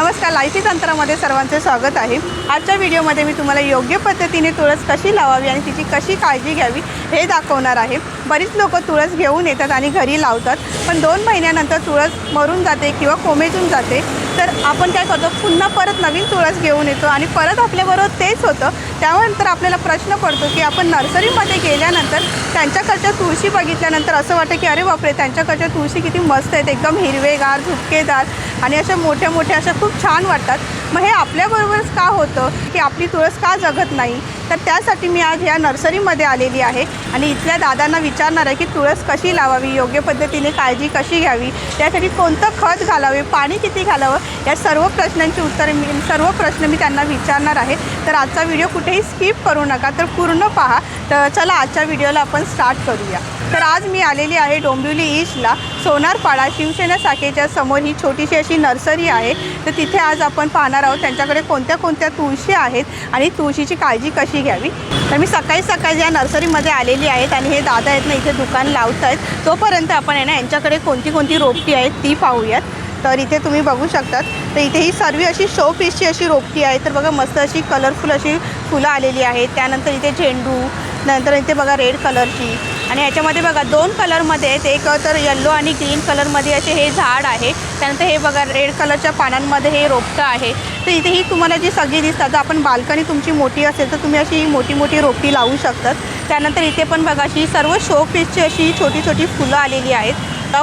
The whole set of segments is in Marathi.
नमस्कार लाईफी तंत्रामध्ये सर्वांचे स्वागत आहे. आजच्या व्हिडिओमध्ये मी तुम्हाला योग्य पद्धतीने तुळस कशी लावावी आणि तिची कशी काळजी घ्यावी हे दाखवणार आहे. बरीच लोक तुळस घेऊन येतात आणि घरी लावतात पण दोन महिन्यानंतर तुळस मरून जाते किंवा कोमेजून जाते. तर आपण काय करतो पुन्हा परत नवीन तुळस घेऊन येतो आणि परत आपल्याबरोबर तेच होतं. त्यानंतर आपल्याला प्रश्न पडतो की आपण नर्सरीमध्ये गेल्यानंतर त्यांच्याकडच्या तुळशी बघितल्यानंतर असं वाटतं की अरे बापरे त्यांच्याकडच्या तुळशी किती मस्त आहेत एकदम हिरवेगार झुपकेदार आणि अशा मोठ्या मोठ्या अशा खूप छान वाटतात. मग हे आपल्याबरोबरच का होतं की आपली तुळस का जगत नाही? तर त्यासाठी मी आज ह्या नर्सरीमध्ये आलेली आहे आणि इथल्या दादांना विचारणार आहे की तुळस कशी लावावी योग्य पद्धतीने काळजी कशी घ्यावी त्यासाठी कोणतं खत घालावे पाणी किती घालावं या सर्व प्रश्नांची उत्तरे मी सर्व प्रश्न मी त्यांना विचारणार आहे. तर आजचा व्हिडिओ कुठेही स्किप करू नका तर पूर्ण पहा. तर चला आजच्या व्हिडिओला आपण स्टार्ट करूया. तर आज मी आलेली आहे डोंबिवली ईस्टला. सोनारपाडा शिवसेना शाखेच्या समोर ही छोटीशी अशी नर्सरी आहे. तर तिथे आज आपण पाहणार आहोत त्यांच्याकडे कोणत्या कोणत्या तुळशी आहेत आणि तुळशीची काळजी कशी घ्यावी. तर मी सकाळी सकाळी या नर्सरीमध्ये आलेली आहेत आणि हे दादा आहेत ना इथे दुकान लावत आहेत तोपर्यंत आपण आहे ना यांच्याकडे कोणती कोणती रोपटी आहेत ती पाहूयात. तर इथे तुम्ही बघू शकतात. तर इथे ही सर्व अशी शो पीसची अशी रोपटी आहे तर बघा मस्त अशी कलरफुल अशी फुलं आलेली आहेत. त्यानंतर इथे झेंडू नंतर इथे बघा रेड कलरची आणि ह्याच्यामध्ये बघा दोन कलरमध्ये आहेत. एक तर येल्लो आणि ग्रीन कलरमध्ये असे हे झाड आहे. त्यानंतर हे बघा रेड कलरच्या पानांमध्ये हे रोपटं आहे. तर इथे ही तुम्हाला जी सगळी दिसतात जर आपण बाल्कनी तुमची मोठी असेल तर तुम्ही अशी मोठी मोठी रोपटी लावू शकतात. त्यानंतर इथे पण बघा अशी सर्व शो पीसची अशी छोटी छोटी फुलं आलेली आहेत.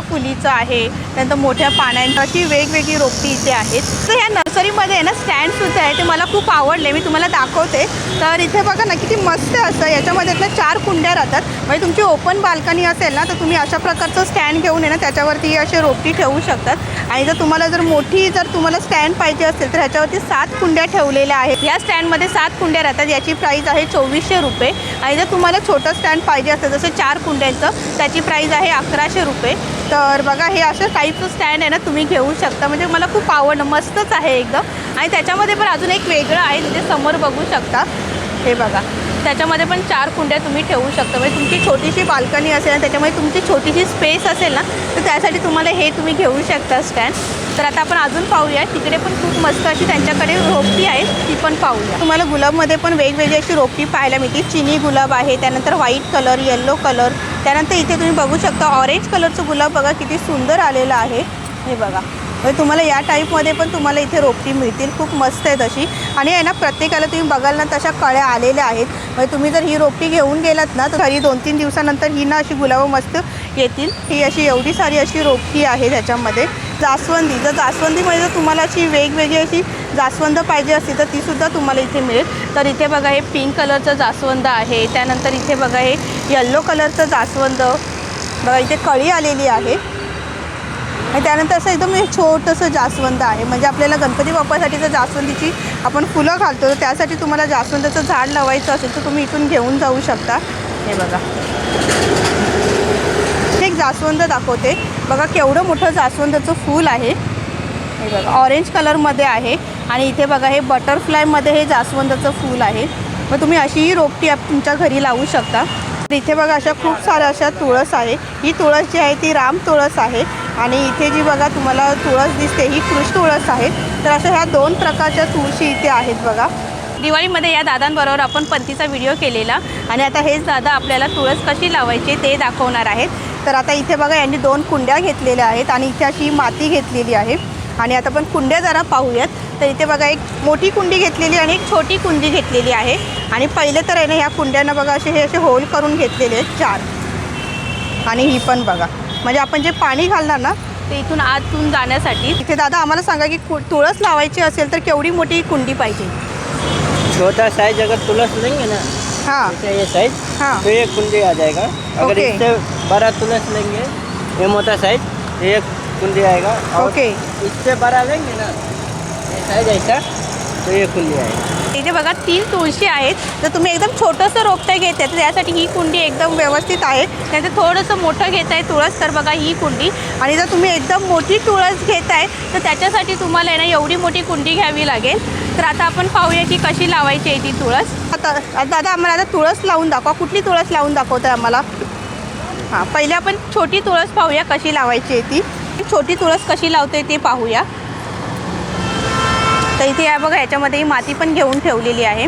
फुलीचं आहे त्यानंतर मोठ्या पाण्यांची वेगवेगळी रोपटी इथे आहेत. तर ह्या नर्सरीमध्ये आहे ना स्टँडसुद्धा आहे ते मला खूप आवडले मी तुम्हाला दाखवते. तर इथे बघा ना किती मस्त असतं याच्यामध्ये ना चार कुंड्या राहतात. म्हणजे तुमची ओपन बाल्कनी असेल ना तर तुम्ही अशा प्रकारचं स्टँड घेऊन आहे ना त्याच्यावरती असे रोपटी ठेवू शकतात. आणि जर तुम्हाला जर मोठी जर तुम्हाला स्टँड पाहिजे असेल तर ह्याच्यावरती सात कुंड्या ठेवलेल्या आहेत. या स्टँडमध्ये सात कुंड्या राहतात याची प्राईस आहे चोवीसशे रुपये. आणि जर तुम्हाला छोटं स्टँड पाहिजे असेल जसं चार कुंड्यांचं त्याची प्राईस आहे अकराशे रुपये. तर बघा हे असं टाईपचं स्टँड आहे ना तुम्ही घेऊ शकता. म्हणजे मला खूप आवड मस्तच आहे एकदम. आणि त्याच्यामध्ये पण अजून एक वेगळं आहे तिथे समोर बघू शकता. हे बघा त्याच्यामध्ये पण चार कुंड्या तुम्ही ठेवू शकता. म्हणजे तुमची छोटीशी बाल्कनी असेल ना त्याच्यामध्ये तुमची छोटीशी स्पेस असेल ना तर त्यासाठी तुम्हाला हे तुम्ही घेऊ शकता स्टँड तर आता आपण अजून पाहूया. तिकडे पण खूप मस्त अशी त्यांच्याकडे रोपटी आहे ती पण पाहूया. तुम्हाला गुलाबमध्ये पण वेगवेगळी अशी रोपटी पाहायला मिळते चिनी गुलाब आहे त्यानंतर व्हाईट कलर येल्लो कलर त्यानंतर इथे तुम्ही बघू शकता ऑरेंज कलरचं गुलाब बघा किती सुंदर आलेलं आहे. हे बघा. म्हणजे तुम्हाला या टाईपमध्ये पण तुम्हाला इथे रोपटी मिळतील. खूप मस्त आहेत अशी. आणि आहे ना प्रत्येकाला तुम्ही बघाल ना तशा कळ्या आलेल्या आहेत. म्हणजे तुम्ही जर ही रोपटी घेऊन गेलात ना तर घरी दोन तीन दिवसानंतर ही ना अशी गुलाबं मस्त येतील. ही अशी एवढी सारी अशी रोपटी आहे त्याच्यामध्ये. जास्वंदी. जर जास्वंदीमध्ये जर तुम्हाला अशी वेगवेगळी अशी जास्वंद पाहिजे असतील तर तीसुद्धा तुम्हाला इथे मिळेल. तर इथे बघा हे पिंक कलरचं जास्वंद आहे. त्यानंतर इथे बघा हे येल्लो कलरचं जास्वंद. बघा इथे कळी आलेली आहे. आणि त्यानंतर असं एकदम हे छोटंसं जास्वंद आहे. म्हणजे आपल्याला गणपती बाप्पासाठी जर जास्वंदीची आपण फुलं घालतो तर त्यासाठी तुम्हाला जास्वंदाचं झाड लावायचं असेल तर तुम्ही इथून घेऊन जाऊ शकता. हे बघा. जास्वंद दाखवते. बघा केवढं मोठं जास्वंदाचं फूल आहे. हे बघा ऑरेंज कलरमध्ये आहे. आणि इथे बघा हे बटरफ्लायमध्ये हे जास्वंदाचं फूल आहे. मग तुम्ही अशीही रोपटी आप तुमच्या घरी लावू शकता. तर इथे बघा अशा खूप साऱ्या अशा तुळस आहे. ही तुळस जी आहे ती राम तुळस आहे. आणि इथे जी बघा तुम्हाला तुळस दिसते ही कृष तुळस आहे. तर अशा ह्या दोन प्रकारच्या तुळशी इथे आहेत बघा. दिवाळीमध्ये या दादांबरोबर आपण पंथीचा व्हिडिओ केलेला. आणि आता हेच दादा आपल्याला तुळस कशी लावायची ते दाखवणार आहेत. तर आता इथे बघा यांनी दोन कुंड्या घेतलेल्या आहेत आणि इथे अशी माती घेतलेली आहे. आणि आता आपण कुंड्या जरा पाहूयात. तर इथे बघा एक मोठी कुंडी घेतलेली आणि एक छोटी कुंडी घेतलेली आहे. आणि पहिले तर आहे ना ह्या कुंड्यांना बघा असे हे असे होल करून घेतलेले आहेत चार. आणि ही पण बघा. म्हणजे आपण जे पाणी घालणार ना ते इथून आतून जाण्यासाठी. इथे दादा आम्हाला सांगा की तुळस लावायची असेल तर केवढी मोठी कुंडी पाहिजे? छोटा साइज अगर तुलस लेंगे ना हां. साइज हाँ। तो एक कुंडी आ जाएगा अगर बड़ा तुलस लेंगे ये मोटा साइज एक कुंडी आएगा। ओके। इससे बड़ा लेंगे ना ये साइज ऐसा तो ये कुंडी आएगा। इथे बघा तीन तुळशी आहेत तर तुम्ही एकदम छोटंसं रोपटं घेत आहे तर त्यासाठी ही कुंडी एकदम व्यवस्थित आहे. त्याचं थोडंसं मोठं घेत आहे तुळस तर बघा ही कुंडी. आणि जर तुम्ही एकदम मोठी तुळस घेत आहे तर त्याच्यासाठी तुम्हाला आहे ना एवढी मोठी कुंडी घ्यावी लागेल. तर आता आपण पाहूया की कशी लावायची आहे ती तुळस. आता दादा आम्हाला आता तुळस लावून दाखवा. कुठली तुळस लावून दाखवताय आम्हाला? हां पहिले आपण छोटी तुळस पाहूया कशी लावायची आहे ती. छोटी तुळस कशी लावते ते पाहूया. तर इथे या बघा ह्याच्यामध्ये ही माती पण घेऊन ठेवलेली आहे.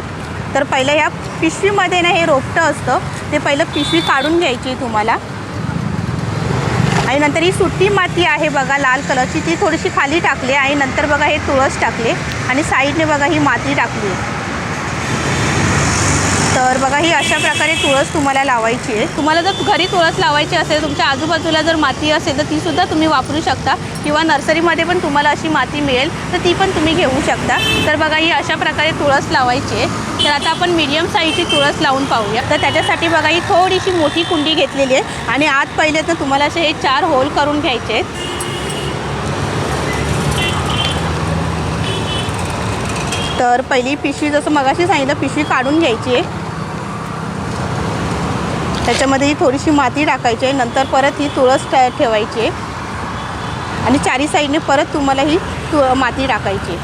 तर पहिलं ह्या पिशवीमध्ये ना हे रोपटं असतं ते पहिलं पिशवी काढून घ्यायची आहे तुम्हाला. आणि नंतर ही सुट्टी माती आहे बघा लाल कलरची. ती थोडीशी खाली टाकली आणि नंतर बघा हे तुळस टाकले. आणि साईडने बघा ही माती टाकली आहे. ही अशा प्रकारे तुळस तुम्हाला लावायची आहे? तुम्हाला जर घरी तुळस लावायची असेल तुमच्या आजूबाजूला जर माती असेल तर तीसुद्धा तुम्ही वापरू शकता. किंवा नर्सरीमध्ये पण तुम्हाला अशी माती मिळेल तर ती पण तुम्ही घेऊ शकता. तर बघा ही अशा प्रकारे तुळस लावायची आहे. तर आता आपण मीडियम साईजची तुळस लावून पाहूया. तर त्याच्यासाठी बघा ही थोडीशी मोठी कुंडी घेतलेली आहे. आणि आत पहिले तर तुम्हाला असे हे चार होल करून घ्यायचे आहेत. तर पहिली पिशवी जसं मगाशी सांगितलं पिशवी काढून घ्यायची आहे. त्याच्यामध्ये ही थोडीशी माती टाकायची आहे. नंतर परत ही तुळस ठ- ठेवायची आहे. आणि चारी साईडने परत तुम्हाला ही तु माती टाकायची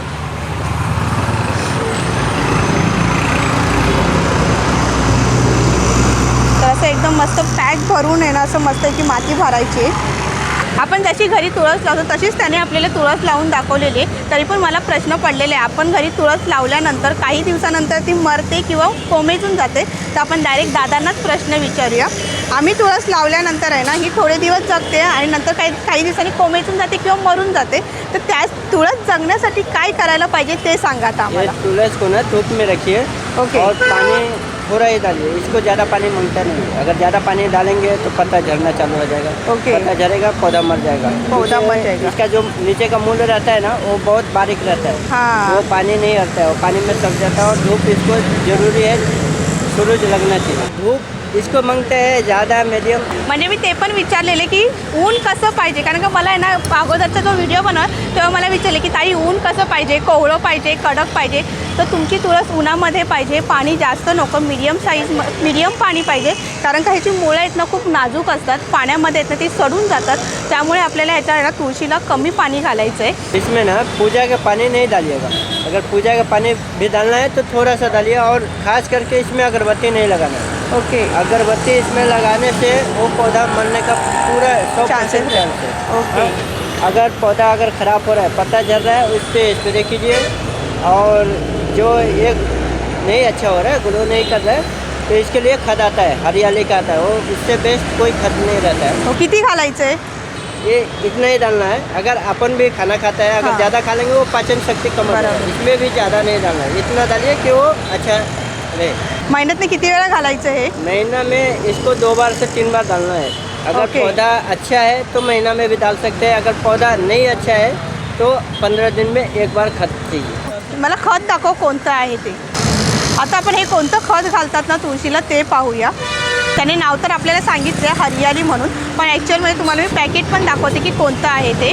तर असं एकदम मस्त पॅक भरून आहे ना असं मस्त याची माती भरायची आपण जशी घरी तुळस लावतो तशीच त्याने आपल्याला तुळस लावून दाखवलेली आहे. तरी पण मला प्रश्न पडलेले आहे आपण घरी तुळस लावल्यानंतर काही दिवसानंतर ती मरते किंवा कोमेजून जाते तर आपण डायरेक्ट दादांनाच प्रश्न विचारूया. आम्ही तुळस लावल्यानंतर आहे ना ही थोडे दिवस जगते आणि नंतर काही काही दिवसांनी कोमेजून जाते किंवा मरून जाते. तर त्याच तुळस जगण्यासाठी काय करायला पाहिजे ते सांगा आता आम्हाला. तुलस को ना धूप में रखिए ओके। और थोड़ा ही डालिए इसको ज़्यादा पानी माँगता नहीं अगर ज़्यादा पानी डालेंगे तो पत्ता झड़ना चालू हो जाएगा। ओके। पत्ता झड़ेगा पौधा मर जाएगा। पौधा मर जाएगा। इसका जो नीचे का मूल रहता है ना वो बहुत बारीक रहता है। हाँ। वो पानी नहीं रहता है वो पानी में सड़ जाता है और धूप इसको ज़रूरी है सूरज लगना चाहिए। धूप इसको मांगते हैं ज़्यादा मीडियम म्हणजे मी ते पण विचारलेले की ऊन कसं पाहिजे? कारण का मला आहे ना अगोदरचा जो व्हिडिओ बनव तेव्हा मला विचारले की ताई ऊन कसं पाहिजे? कोवळं पाहिजे? कडक पाहिजे? तर तुमची तुळस उन्हामध्ये पाहिजे. पाणी जास्त नको. मीडियम साईज मीडियम पाणी पाहिजे. कारण का ह्याची मुळं आहेत ना खूप नाजूक असतात. पाण्यामध्ये आहेत ना ती सडून जातात. त्यामुळे आपल्याला ह्याच्या ना तुळशीला कमी पाणी घालायचं आहे इसमें ना पूजा का पानी नहीं डालिएगा. अगर पूजा का पानी भी डालना है तो थोड़ा सा डालिए और खास करके इसमें अगरबत्ती नहीं लगाना है. ओके अगरबत्ती इसमें लगाने से वो पौधा मरने का पूरा सौ परसेंट चांस है। ओके हाँ। अगर पौधा अगर ख़राब हो रहा है पत्ता झड़ रहा है उस पर स्प्रे कीजिए और जो ये नहीं अच्छा हो रहा है ग्रो नहीं कर रहा है तो इसके लिए खद आता है हरियाली का आता है। वो इससे बेस्ट कोई खद नहीं रहता है। हो, किती घालायचं आहे ये इतना ही डालना है। अगर अपन भी खाना खाता है अगर हाँ। ज़्यादा खा लेंगे वो पाचन शक्ति कम हो जाएगी। बराबर। इसमें भी ज़्यादा नहीं डालना है। इतना डालिए कि वो अच्छा रहे। महिन्यातनं किती वेळा घालायचं हे? महीना में इसको दो बार से तीन बार डालना है। अगर ओके। पौधा अच्छा है तो महीना में भी डाल सकते हैं। अगर पौधा नहीं अच्छा है तो पंद्रह दिन में एक बार खत चाहिए। मला खत दाखव कोणतं आहे ते. आता आपण हे कोणतं खत घालतात ना तुळशीला ते पाहूया. त्याने नाव तर आपल्याला सांगितलं आहे हरियाली म्हणून. पण ॲक्च्युअलमध्ये तुम्हाला मी पॅकेट पण दाखवते की कोणतं आहे ते.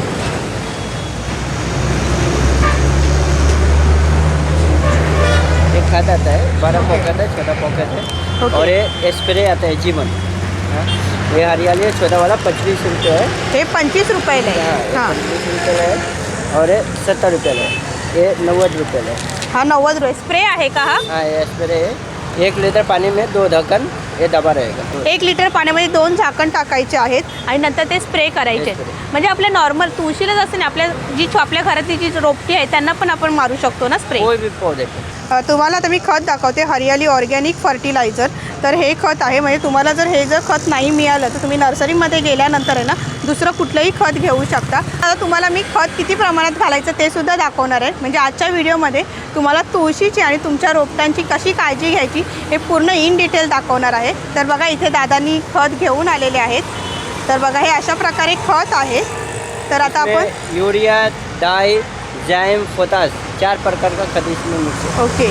खाद आता है बड़ा पॉकेट है छोटा पॉकेट है। और ये स्प्रे आता है जीवन। हाँ, ये हरियाली है छोटा वाला पच्चीस रुपये है। हे पंचवीस रुपयाला आहे हाँ हां। पच्चीस रुपये है और ये सत्तर रुपये है ये नव्वद रुपये है हा नव्वद रुपये स्प्रे आहे का हा? हाँ ये स्प्रे है। एक लीटर पानी में दो ढक्कन ये दबा रहेगा एक लिटर पाण्यामध्ये दोन झाकण टाकायचे आहेत आणि नंतर ते स्प्रे करायचे. म्हणजे आपल्या नॉर्मल तुळशीलाच असते ना आपल्या जी आपल्या घरातली जी रोपटी आहे त्यांना पण आपण मारू शकतो ना स्प्रे? कोई भी पौधे पे अ, तुम्हाला आता मी खत दाखवते हरियाली ऑर्गॅनिक फर्टिलायझर. तर हे खत आहे म्हणजे तुम्हाला जर हे जर खत नाही मिळालं तर तुम्ही नर्सरीमध्ये गेल्यानंतर आहे ना दुसरं कुठलंही खत घेऊ शकता. आता तुम्हाला मी खत किती प्रमाणात घालायचं ते सुद्धा दाखवणार आहे. म्हणजे आजच्या व्हिडिओमध्ये तुम्हाला तुळशीची आणि तुमच्या रोपट्यांची कशी काळजी घ्यायची हे पूर्ण इन डिटेल दाखवणार आहे. तर बघा इथे दादांनी खत घेऊन आलेले आहेत. तर बघा हे अशा प्रकारे खत आहे. तर आता आपण यूरिया डाई जैम पोटास चार प्रकार का खाद इसमें मिक्स ओके.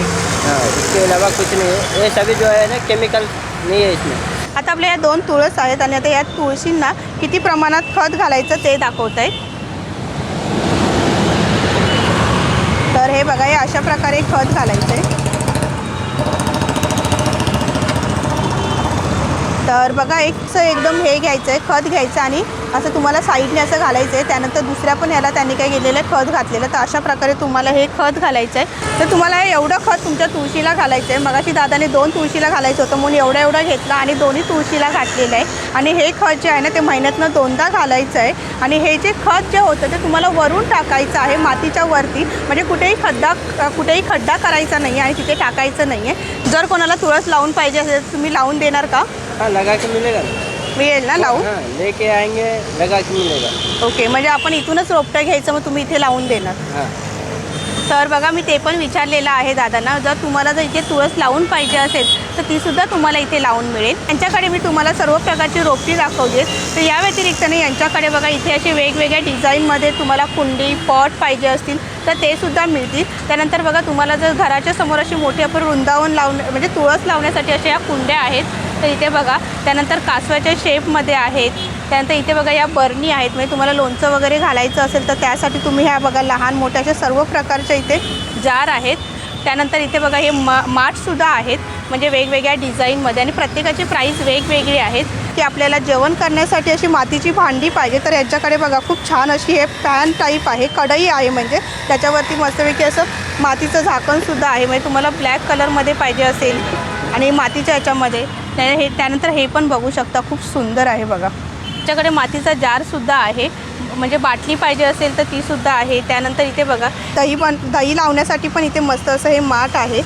हाँ इसके अलावा कुछ नहीं. है ये सभी जो है ना केमिकल नहीं है इसमें आता आपल्या या दोन तुळस आहेत आणि आता या तुळशींना किती प्रमाणात खत घालायचं ते दाखवत आहे तर हे बघा हे अशा प्रकारे खत घालायचं आहे तर बघा एक एकदम हे घ्यायचं आहे खत घ्यायचं आणि असं तुम्हाला साईडने असं घालायचं आहे. त्यानंतर दुसऱ्या पण याला त्यांनी काय केलेलं आहे खत घातलेलं तर अशा प्रकारे तुम्हाला हे खत घालायचं आहे. तर तुम्हाला हे एवढं खत तुमच्या तुळशीला घालायचं आहे. मगाशी दादाने दोन तुळशीला घालायचं होतं. म्हणून एवढं एवढं घेतलं आणि दोन्ही तुळशीला घातलेलं आहे. आणि हे खत जे आहे ना ते महिन्यातनं दोनदा घालायचं आहे. आणि हे जे खत जे होतं ते तुम्हाला वरून टाकायचं आहे मातीच्या वरती. म्हणजे कुठेही खड्डा कुठेही खड्डा करायचा नाही आहे आणि तिथे टाकायचं नाही आहे. जर कोणाला तुळस लावून पाहिजे असेल तर तुम्ही लावून देणार का? लगा मिळेल ना लावून? हाँ लेके आएंगे लगा के मिलेगा. ओके म्हणजे आपण इथूनच रोपटं घ्यायचं मग तुम्ही इथे लावून देणार. हाँ. तर बघा मी ते पण विचारलेलं आहे दादांना जर तुम्हाला जर इथे तुळस लावून पाहिजे असेल तर तीसुद्धा तुम्हाला इथे लावून मिळेल. यांच्याकडे मी तुम्हाला सर्व प्रकारची रोपटी दाखवली आहेत तर या व्यतिरिक्तने यांच्याकडे बघा इथे असे वेगवेगळ्या डिझाईनमध्ये तुम्हाला कुंडी पॉट पाहिजे असतील तर ते सुद्धा मिळतील. त्यानंतर बघा तुम्हाला जर घराच्या समोर अशी मोठी आपण वृंदावन लावणे म्हणजे तुळस लावण्यासाठी अशा या कुंड्या आहेत तर इथे बघा त्यानंतर कासवाच्या शेपमध्ये आहेत. त्यानंतर इथे बघा या बरणी आहेत. म्हणजे तुम्हाला लोणचं वगैरे घालायचं असेल तर त्यासाठी तुम्ही ह्या बघा लहान मोठ्या अशा सर्व प्रकारच्या इथे जार आहेत. त्यानंतर इथे बघा हे मा माठसुद्धा आहेत. म्हणजे वेगवेगळ्या डिझाईनमध्ये आणि प्रत्येकाची प्राईस वेगवेगळी आहेत. की आपल्याला जेवण करण्यासाठी अशी मातीची भांडी पाहिजे. तर यांच्याकडे बघा खूप छान अशी हे पॅन टाईप आहे. कढई आहे म्हणजे. त्याच्यावरती मस्तपैकी असं मातीचं झाकणसुद्धा आहे. म्हणजे तुम्हाला ब्लॅक कलरमध्ये पाहिजे असेल. आणि मातीच्या याच्यामध्ये. त्या- हे त्यानंतर हे पण बघू शकता खूप सुंदर आहे बघा. त्याच्याकडे मातीचा जारसुद्धा आहे. म्हणजे बाटली पाहिजे असेल तर तीसुद्धा आहे. त्यानंतर इथे बघा दही पण दही लावण्यासाठी पण इथे मस्त असं हे माठ आहे.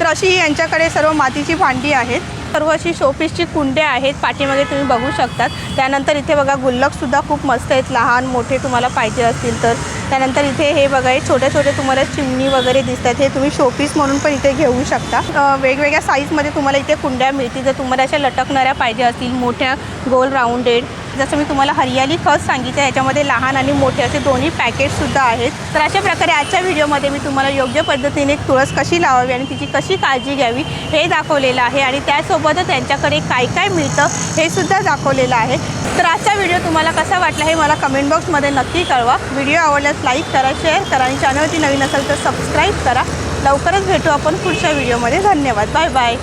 तर अशी यांच्याकडे सर्व मातीची भांडी आहेत. सर्व अशी शोपीसची कुंडे आहेत. पाठीमागे तुम्ही बघू शकतात. त्यानंतर इथे बघा गुल्लकसुद्धा खूप मस्त आहेत. लहान मोठे तुम्हाला पाहिजे असतील तर. त्यानंतर इथे हे बघा हे छोटे छोटे तुम्हाला चिमणी वगैरे दिसतात हे तुम्ही शोपीस म्हणून पण इथे घेऊ शकता. वेगवेगळ्या साईजमध्ये तुम्हाला इथे कुंड्या मिळतील. जर तुम्हाला अशा लटकणाऱ्या पाहिजे असतील मोठ्या गोल राऊंडेड जसं मी तुम्हाला हरियाली खत सांगितलं याच्यामध्ये लहान आणि मोठे असे दोन्ही पॅकेटसुद्धा आहेत. तर अशा प्रकारे आजच्या व्हिडिओमध्ये मी तुम्हाला योग्य पद्धतीने तुळस कशी लावावी आणि तिची कशी काळजी घ्यावी हे दाखवलेलं आहे आणि त्यासोबतच त्यांच्याकडे काय काय मिळतं हे सुद्धा दाखवलेलं आहे. तर आजचा व्हिडिओ तुम्हाला कसा वाटला हे मला कमेंट बॉक्समध्ये नक्की कळवा. व्हिडिओ आवडल्यास लाईक करा शेअर करा आणि चॅनलवरती नवीन असेल तर सबस्क्राईब करा. लवकरच भेटू आपण पुढच्या व्हिडिओमध्ये धन्यवाद. Bye bye